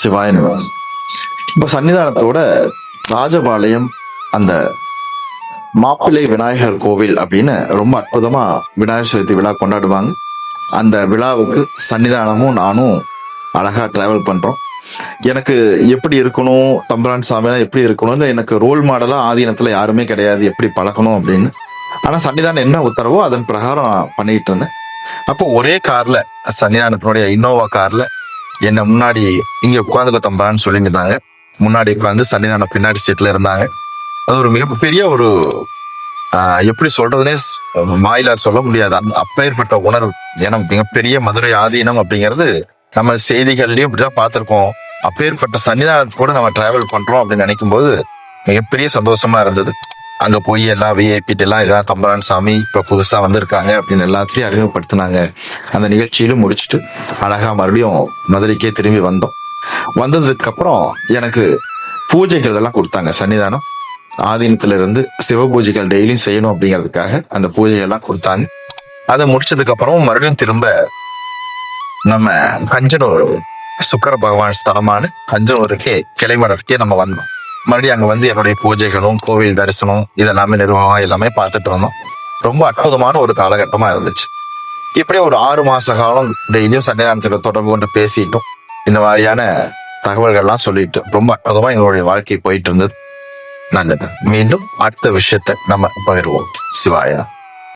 சிவாயன் இப்போ சன்னிதானத்தோட ராஜபாளையம் அந்த மாப்பிள்ளை விநாயகர் கோவில் அப்படின்னு ரொம்ப அற்புதமா விநாயகர் சதுர்த்தி விழா கொண்டாடுவாங்க. அந்த விழாவுக்கு சன்னிதானமும் நானும் அழகா டிராவல் பண்றோம். எனக்கு எப்படி இருக்கணும் தம்பரான் சாமியெல்லாம் எப்படி இருக்கணும்னு எனக்கு ரோல் மாடலா ஆதீனத்துல யாருமே கிடையாது எப்படி பழகணும் அப்படின்னு. ஆனா சன்னிதானம் என்ன உத்தரவோ அதன் பிரகாரம் நான் பண்ணிட்டு இருந்தேன். அப்போ ஒரே கார்ல சன்னிதானத்தினுடைய இன்னோவா கார்ல என்ன முன்னாடி இங்க உட்காந்துக்கோ தம்பான்னு சொல்லியிருந்தாங்க. முன்னாடி உட்காந்து சன்னிதானம் பின்னாடி சீட்ல இருந்தாங்க. அது ஒரு மிகப்பெரிய ஒரு எப்படி சொல்றதுனே வாயில சொல்ல முடியாது. அந்த அப்பேற்பட்ட உணர்வு. ஏன்னா மிகப்பெரிய மதுரை ஆதீனம் அப்படிங்கிறது நம்ம செய்திகள்லயும் இப்படிதான் பார்த்திருக்கோம். அப்பேற்பட்ட சன்னிதானத்து கூட நம்ம டிராவல் பண்றோம் அப்படின்னு நினைக்கும் போது மிகப்பெரிய சந்தோஷமா இருந்தது. அங்கே போய் எல்லாம் விஐபிட்டெல்லாம் இதான் தம்பரான் சாமி இப்போ புதுசாக வந்திருக்காங்க அப்படின்னு எல்லாத்தையும் அறிமுகப்படுத்தினாங்க. அந்த நிகழ்ச்சியிலும் முடிச்சுட்டு அழகா மறுபடியும் மதுரைக்கே திரும்பி வந்தோம். வந்ததுக்கப்புறம் எனக்கு பூஜைகள் எல்லாம் கொடுத்தாங்க. சன்னிதானம் ஆதீனத்துல இருந்து சிவ பூஜைகள் டெய்லியும் செய்யணும் அப்படிங்கிறதுக்காக அந்த பூஜைகள்லாம் கொடுத்தாங்க. அதை முடிச்சதுக்கு அப்புறம் மறுபடியும் திரும்ப நம்ம கஞ்சனூர் சுக்கர பகவான் ஸ்தலமான கஞ்சனூருக்கே கிளைமடத்துக்கே நம்ம வந்தோம். மறுபடியும் அங்க வந்து என்னுடைய பூஜைகளும் கோவில் தரிசனம் இதெல்லாமே நிர்வாகம் எல்லாமே பார்த்துட்டு இருந்தோம். ரொம்ப அற்புதமான ஒரு காலகட்டமா இருந்துச்சு. இப்படியே ஒரு ஆறு மாச காலம் டெய்லியும் சன்னிதானத்துல தொடர்பு கொண்டு பேசிட்டோம். இந்த மாதிரியான தகவல்கள்லாம் சொல்லிட்டு ரொம்ப அற்புதமா எங்களுடைய வாழ்க்கை போயிட்டு இருந்தது. நல்லது. மீண்டும் அடுத்த விஷயத்தை நம்ம பகிர்வோம். சிவாயா.